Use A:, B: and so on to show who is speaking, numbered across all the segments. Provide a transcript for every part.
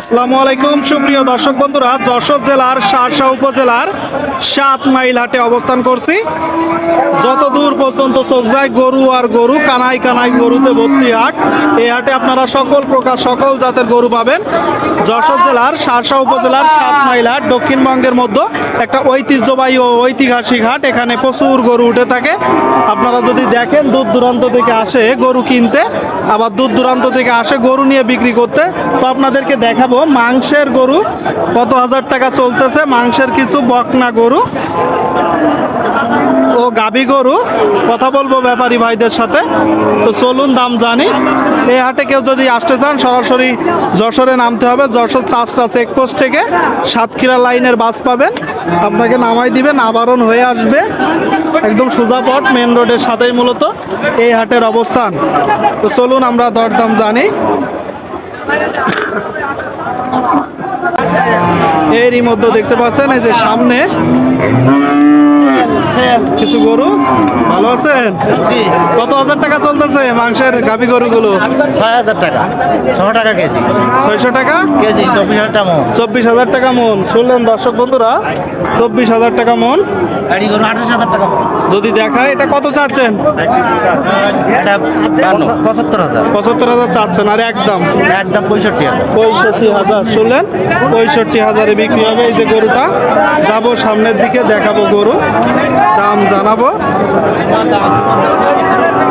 A: আসসালামু আলাইকুম, সুপ্রিয় দর্শক বন্ধুরা, যশোর জেলার শারশা উপজেলার সাত মাইল হাটে অবস্থান করছি। যত দূর পর্যন্ত চোখ যায়, গরু আর গরু, কানাই কানাই গরুতে ভর্তি হাট। এই হাটে আপনারা সকল প্রকার, সকল জাতের গরু পাবেন। যশোর জেলার শারশা উপজেলার সাত মাইল হাট, দক্ষিণবঙ্গের মধ্যে একটা ঐতিহ্যবাহী ও ঐতিহাসিক হাট। এখানে প্রচুর গরু উঠে থাকে। আপনারা যদি দেখেন, দূর দূরান্ত থেকে আসে গরু কিনতে, আবার দূর দূরান্ত থেকে আসে গরু নিয়ে বিক্রি করতে, তো আপনাদেরকে দেখাবো। মাংসের গরু কত হাজার টাকা চলতেছে? মাংসের কিছু বকনা গরু ও গাবি গরু। কথা বলব ব্যাপারী ভাইদের সাথে। তো চলুন দাম জানি। এই হাটে কেউ যদি আসতে চান, সরাসরি যশোরে নামতে হবে। যশোর চাষটা চেকপোস্ট থেকে সাতক্ষীরা লাইনের বাস পাবেন আপনাকে নামাই দিবেন আবারণ হয়ে আসবে। একদম সোজা পথ মেন রোডের সাথেই মূলত এই হাটের অবস্থান। তো চলুন আমরা দরদাম জানি। এরই মধ্যে দেখতে পাচ্ছেন এই যে সামনে। কিছু গরু? ভালো আছেন? কত হাজার টাকা চলতেছে মাংসের গাভি গরুগুলো?
B: ছয় হাজার টাকা। ছশো টাকা কেজি।
A: ছয়শো টাকা?
B: কেজি চব্বিশ হাজার টাকা মন।
A: চব্বিশ হাজার টাকা মন। শুনলেন দর্শক বন্ধুরা চব্বিশ হাজার টাকা মন।
B: গরু আঠাশ হাজার টাকা
A: যদি দেখায় এটা কত চাচ্ছেন?
B: পঁচাত্তর হাজার।
A: পঁচাত্তর হাজার চাচ্ছেন আর একদম?
B: একদম পঁয়ষট্টি হাজার।
A: পঁয়ষট্টি হাজার শুনলেন? পঁয়ষট্টি হাজারে বিক্রি হবে এই যে গরুটা। যাব সামনের দিকে দেখাবো গরু। দাম জানাব।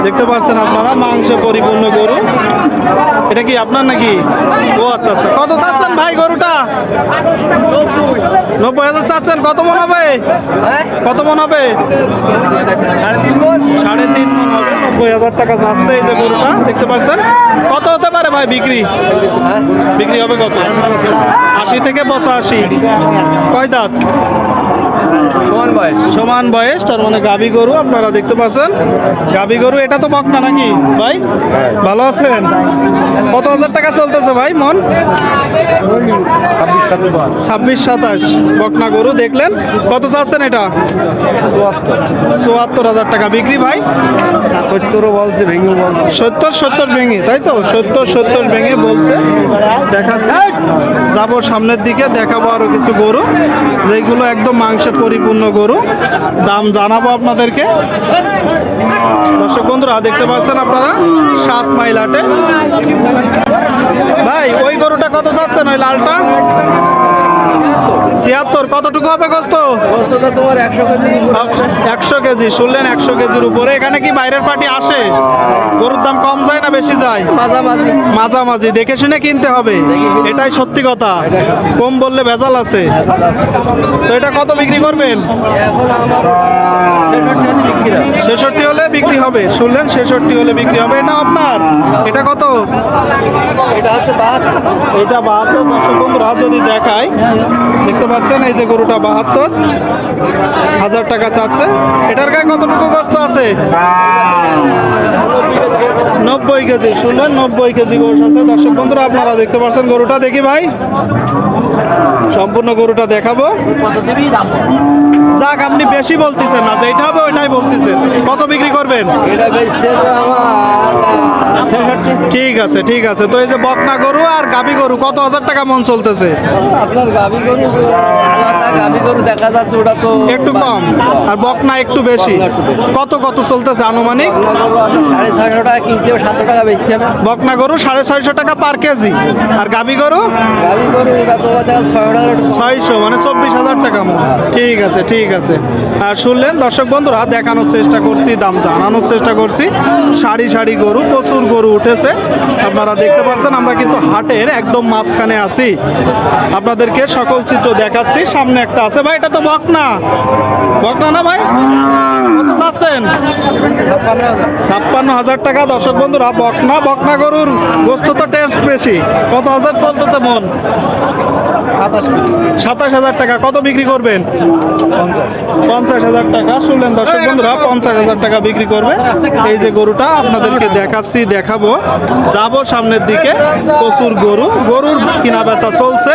A: দেখতে পাচ্ছেন আপনারা, মাংস পরিপূর্ণ গরু। এটা কি আপনার নাকি? ও আচ্ছা আচ্ছা। কত চাচ্ছেন ভাই গরুটা? নব্বই হাজার চাচ্ছেন। কত মন হবে? কত মন হবে? সাড়ে তিন নব্বই হাজার টাকা যাচ্ছে এই যে গরুটা, দেখতে পাচ্ছেন। কত হতে পারে ভাই বিক্রি? বিক্রি হবে কত? আশি থেকে পঁচাশি। কয় দাঁত?
C: সমান বয়স?
A: সমান বয়স তার মানে গাবি গরু আপনারা দেখতে পাচ্ছেন। গাবি গরু এটা তো বকনা নাকি? ভাই ভালো আছেন? কত হাজার টাকা চলতেছে ভাই মন?
B: ছাব্বিশ
A: সাতাশ। বকনা গরু দেখলেন? কত চাচ্ছেন এটা?
B: চুয়াত্তর
A: হাজার টাকা বিক্রি ভাই।
B: সত্তরও বলছে ভেঙেও বলছে।
A: সত্তর সত্তর ভেঙে তাই তো? সত্তর সত্তর ভেঙে বলছে। দেখাচ্ছে। যাব সামনের দিকে দেখাবো আরও কিছু গরু যেগুলো একদম মাংসে পরিপূর্ণ গরু। দাম জানাব আপনাদেরকে। দর্শক বন্ধুরা, দেখতে পাচ্ছেন আপনারা? সাত মাইল হাটে। ভাই, ওই গরুটা কত চাচ্ছেন ওই লালটা? ছিয়াত্তর কতটুকু হবে গোস্ত?
C: একশো কেজি।
A: শুনলেন একশো কেজির উপরে। এখানে কি বাইরের পার্টি আসে? গরুর দাম কম যায় না বেশি যায়?
C: মাঝামাঝি
A: দেখে শুনে কিনতে হবে। এটাই সত্যি কথা। কম বললে ভেজাল আছে। তো এটা কত বিক্রি করবেন।
C: ছেষট্টি
A: হলে বিক্রি হবে। শুনলেন ছেষট্টি হলে বিক্রি হবে। এটা আপনার? এটা কত?
C: এটা বাহাত্তর।
A: এটা বাহাত্তর দর্শক বন্ধুরা, যদি দেখায় দেখতে পাচ্ছেন এই যে গরুটা বাহাত্তর। হাজার টাকা চাচ্ছে। এটার গায়ে কতটুকু গোস্ত আছে? নব্বই কেজি, শুনলেন? নব্বই কেজি গোস আছে। দর্শক বন্ধুরা, আপনারা দেখতে পাচ্ছেন গরুটা। দেখি ভাই, সম্পূর্ণ গরুটা দেখাবো। যাক আপনি বেশি বলতেছেন না যেটা হবে ওইটাই বলতেছেন। কত বিক্রি করবেন?
C: এটা বেচতে
A: ঠিক আছে ঠিক আছে। তো এই যে বকনা গরু আর গাবি গরু কত হাজার টাকা মন চলতেছে?
C: আপনার গাভি গরু আলাদা গরু দেখা যাচ্ছে ওটা তো
A: একটু কম আর বকনা একটু বেশি। কত কত চলতেছে আনুমানিক?
C: সাড়ে ছয়শো টাকা কিনতে হবে সাতশো টাকা বেচতে হবে।
A: বকনা গরু সাড়ে ছয়শো টাকা পার কেজি। আর গাবি গরু?
C: এটা ছয়শো
A: মানে চব্বিশ হাজার টাকা মন। ঠিক আছে ঠিক আছে। আর শুনলেন, দর্শক বন্ধুরা, দেখানোর চেষ্টা করছি, দাম জানানোর চেষ্টা করছি। সারি সারি গরু, প্রচুর গরু উঠেছে। আপনারা দেখতে পাচ্ছেন, আমরা কিন্তু হাটের একদম মাঝখানে আছি। আপনাদেরকে সকল চিত্র দেখাচ্ছি, সামনে একটা আছে। ভাই, এটা তো বকনা। বকনা না ভাই? কত ছাপ্পান্ন হাজার টাকা। দর্শক বন্ধুরা, বকনা বকনা গরুর গোস্ত তো টেস্ট বেশি। কত হাজার চলতেছে মন? সাতাশ হাজার। টাকা। কত বিক্রি করবেন? পঞ্চাশ হাজার টাকা। শুনলেন দর্শক বন্ধুরা, পঞ্চাশ হাজার টাকা বিক্রি করবে। এই যে গরুটা আপনাদেরকে দেখাচ্ছি, দেখাবো। যাব সামনের দিকে, প্রচুর গরু। গরুর কিনা বেচা চলছে।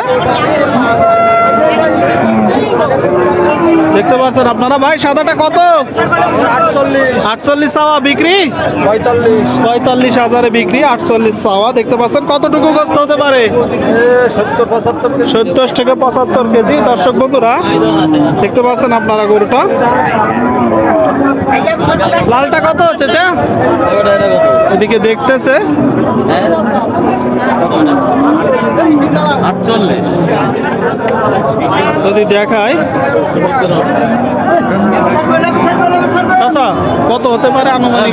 A: দেখতে পাচ্ছেন আপনারা ভাই সাদাটা কত? আটচল্লিশ। আটচল্লিশ চাওয়া বিক্রি?
B: পঁয়তাল্লিশ।
A: পঁয়তাল্লিশ হাজারে বিক্রি আটচল্লিশ চাওয়া। দেখতে পাচ্ছেন কতটুকু গোস্ত হতে পারে?
B: সত্তর পঁচাত্তর
A: সত্তর থেকে পঁচাত্তর কেজি দর্শক বন্ধুরা। দেখতে পাচ্ছেন আপনারা গরুটা। লালটা কত চেচা
C: ওটা
A: এদিকে দেখতেছে। যদি দেখায়। চাচা কত হতে পারে আনুমানিক?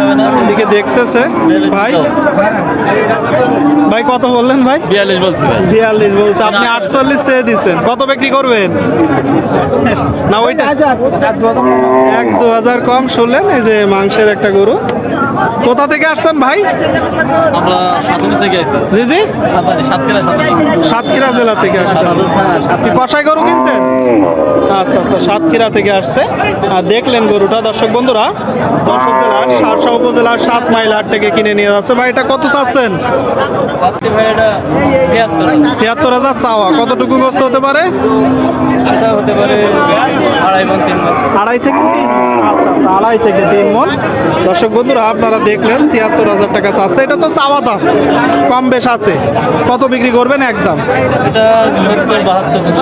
C: হবে না
A: এদিকে দেখতেছে ভাই। ভাই কত বললেন ভাই?
C: বিয়াল্লিশ বলছি
A: বিয়াল্লিশ বলছে আপনি আটচল্লিশ চেয়ে দিচ্ছেন। কত বিক্রি করবেন? না ওইটা। এক দু হাজার কম শুনলেন এই যে মাংসের একটা গরু। কোথা থেকে আসছেন ভাই?
C: আমরা সাতনি থেকে আইছি
A: জি জি।
C: সাতক্ষীরা
A: সাতক্ষীরা জেলা থেকে আসছেন। কষাই গরু কিনছেন? আচ্ছা আচ্ছা সাতক্ষীরা থেকে আসছে। আর দেখলেন গরুটা দর্শক বন্ধুরা যশোর জেলার সারসা উপজেলার সাত মাইল হাট থেকে কিনে নিয়ে যাচ্ছে। ভাই এটা কত চাচ্ছেন?
C: ছিয়াত্তর
A: হাজার। চাওয়া। কতটুকু গ্রস্ত হতে পারে?
C: হতে পারে আড়াই মন তিন মন
A: আড়াই থেকে তিন আচ্ছা আচ্ছা আড়াই থেকে তিন মন। দর্শক বন্ধুরা আপনারা দেখলেন ছিয়াত্তর হাজার টাকা চাচ্ছে। এটা তো চাওয়া দাম কম বেশ আছে। কত বিক্রি করবেন একদম?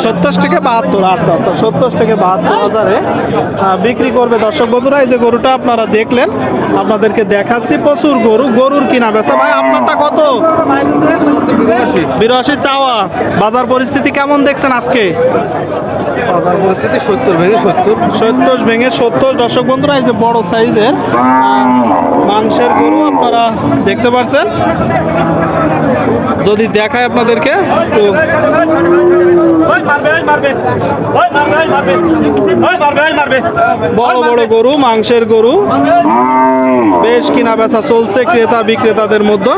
C: সত্তর
A: থেকে বাহাত্তর আচ্ছা আচ্ছা সত্তর থেকে বাহাত্তর হাজারে বিক্রি করবে দর্শক বন্ধুরা। এই যে গরুটা আপনারা দেখলেন আপনাদেরকে দেখাচ্ছি প্রচুর গরু গরুর কিনা বেচা। ভাই আপনারটা কত? বিরাশি চাওয়া। বাজার পরিস্থিতি কেমন দেখছেন আজকে?
B: বাজার পরিস্থিতি, সত্তর ভেঙে সত্তর।
A: সত্তর ভেঙে সত্তর। দর্শক বন্ধুরা, এই যে বড় সাইজের মাংসের গরু আপনারা দেখতে পাচ্ছেন। যদি দেখায় আপনাদেরকে তো বড় বড় গরু, মাংসের গরু। বেশ কিনা বেচা চলছে ক্রেতা বিক্রেতাদের মধ্যে।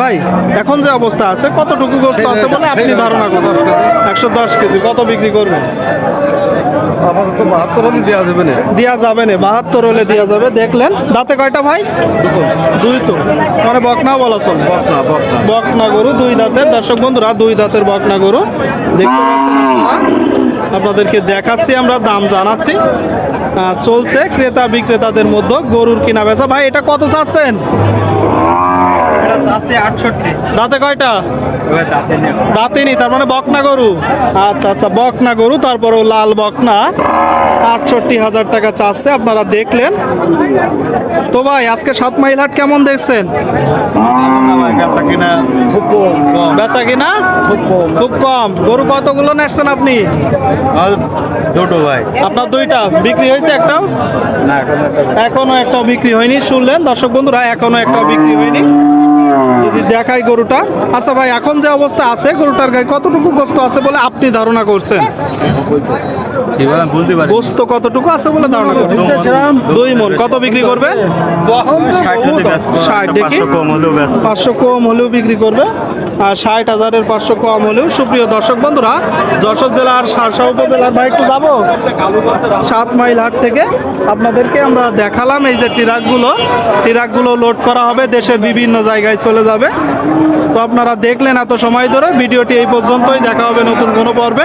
A: ভাই, এখন যে অবস্থা আছে, কতটুকু গোস্ত আছে বলে আপনি ধারণা করছেন? একশো দশ কেজি, কত বিক্রি করবেন?
B: আপাতত বাহাত্তর হলে দেওয়া যাবে না?
A: দেওয়া যাবে না বাহাত্তর হলে দেওয়া যাবে। দেখলেন দাঁতে কয়টা ভাই? দুই তো। মানে বকনা বলা চল।
B: বকনা বকনা।
A: বকনা গরু দুই দাঁতের। দর্শক বন্ধুরা দুই দাঁতের বকনা গরু। দেখতে পাচ্ছেন আপনাদেরকে দেখাচ্ছি আমরা দাম জানাচ্ছি। চলছে ক্রেতা বিক্রেতাদের মধ্যে গরুর কিনা বেচা। ভাই এটা কত চাচ্ছেন?
B: এটা আছে আটষট্টি।
A: দাঁতে কয়টা? দাঁতিনি তার মানে বকনা গরু। আচ্ছা আচ্ছা বকনা গরু তারপরেও লাল বকনা। আটষট্টি হাজার টাকা চাচ্ছে আপনারা দেখলেন। তো ভাই আজকে সাত মাইল হাট কেমন দেখছেন?
B: বেচা কিনা? খুব কম। কম খুব কম
A: খুব কম গরু কতগুলো নেসছেন আপনি?
B: দুটো ভাই।
A: আপনার দুইটা। বিক্রি হয়েছে একটাও?
B: একটা
A: এখনও একটাও বিক্রি হয়নি শুনলেন। দর্শক বন্ধুরা এখনও একটাও বিক্রি হয়নি। যদি দেখাই গরুটা। আচ্ছা ভাই এখন যে অবস্থা আছে গরুটার গায়ে কতটুকু গোস্ত আছে বলে আপনি ধারণা করছেন? গোস্ত কতটুকু আছে বলে ধারণা করছেন? দুই মন। কত বিক্রি করবে? ষাট দেখি। পাঁচশো কম হলেও বিক্রি করবে। আর ষাট হাজারের পাঁচশো কম হলেও সুপ্রিয় দর্শক বন্ধুরা যশোর জেলার সারসা উপজেলার ভাই একটু যাব? সাত মাইল হাট থেকে আপনাদেরকে আমরা দেখালাম এই যে ট্রাকগুলো। ট্রাকগুলো লোড করা হবে দেশের বিভিন্ন জায়গায়। চলে যাবে। তো আপনারা দেখলেন এত সময় ধরে, ভিডিওটি এই পর্যন্তই। দেখা হবে নতুন কোনো পর্বে।